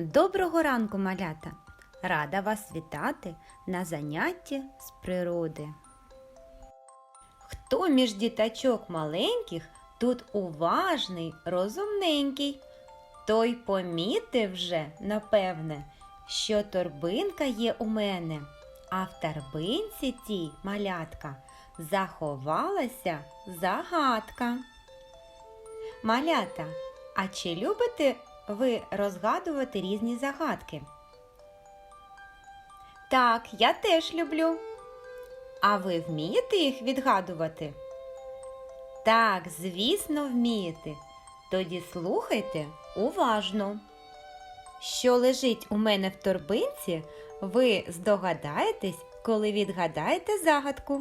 Доброго ранку, малята! Рада вас вітати на занятті з природи. Хто між діточок маленьких тут уважний, розумненький, той помітив вже, напевне, що торбинка є у мене, а в торбинці тій малятка заховалася загадка. Малята, а чи любите ви розгадувати різні загадки? Так, я теж люблю. А ви вмієте їх відгадувати? Так, звісно, вмієте. Тоді слухайте уважно. Що лежить у мене в торбинці, ви здогадаєтесь, коли відгадаєте загадку.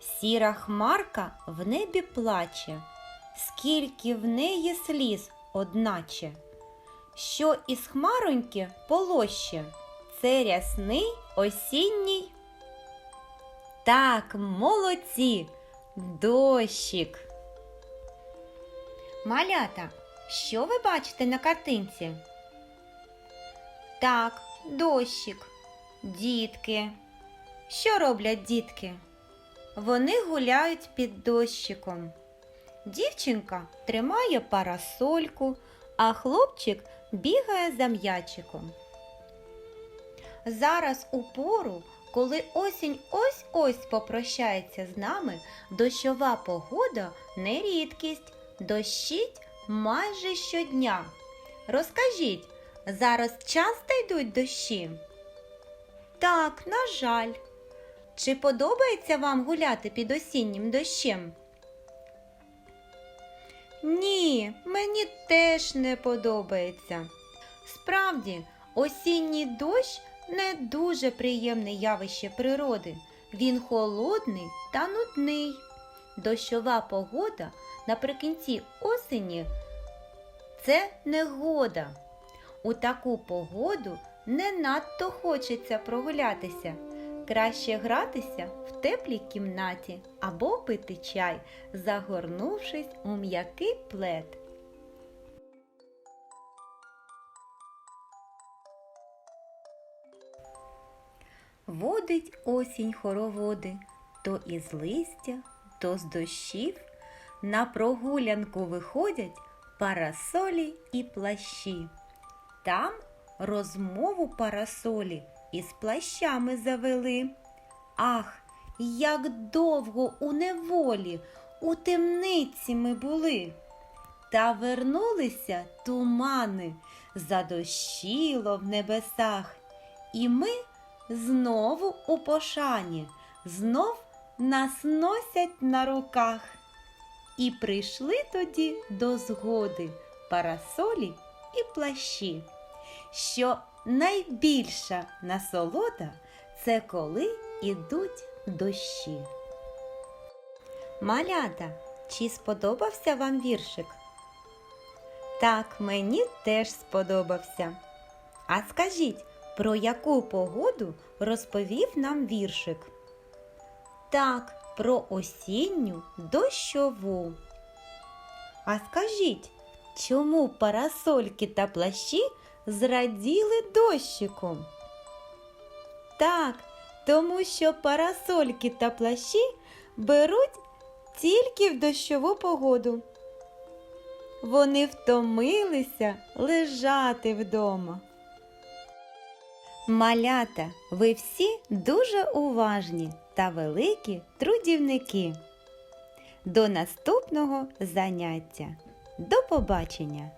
Сіра хмарка в небі плаче, скільки в неї сліз одначе. Що із хмароньки полоще, це рясний осінній. Так, молодці, дощик. Малята, що ви бачите на картинці? Так, дощик, дітки. Що роблять дітки? Вони гуляють під дощиком. Дівчинка тримає парасольку, а хлопчик бігає за м'ячиком. Зараз у пору, коли осінь ось-ось попрощається з нами, дощова погода не рідкість, дощить майже щодня. Розкажіть, зараз часто йдуть дощі? Так, на жаль. Чи подобається вам гуляти під осіннім дощем? Ні, мені теж не подобається. Справді, осінній дощ не дуже приємне явище природи. Він холодний та нудний. Дощова погода наприкінці осені це негода. У таку погоду не надто хочеться прогулятися. Краще гратися в теплій кімнаті або пити чай, загорнувшись у м'який плед. Водить осінь хороводи то із листя, то з дощів. На прогулянку виходять парасолі і плащі. Там розмову парасолі із плащами завели. Ах, як довго у неволі, у темниці ми були. Та вернулися тумани, задощило в небесах, і ми знову у пошані, знов нас носять на руках. І прийшли тоді до згоди парасолі і плащі, що найбільша насолода це коли ідуть дощі. Малята, чи сподобався вам віршик? Так, мені теж сподобався. А скажіть, про яку погоду розповів нам віршик? Так, про осінню дощову. А скажіть, чому парасольки та плащі зраділи дощиком? Так, тому що парасольки та плащі беруть тільки в дощову погоду. Вони втомилися лежати вдома. Малята, ви всі дуже уважні та великі трудівники. До наступного заняття. До побачення!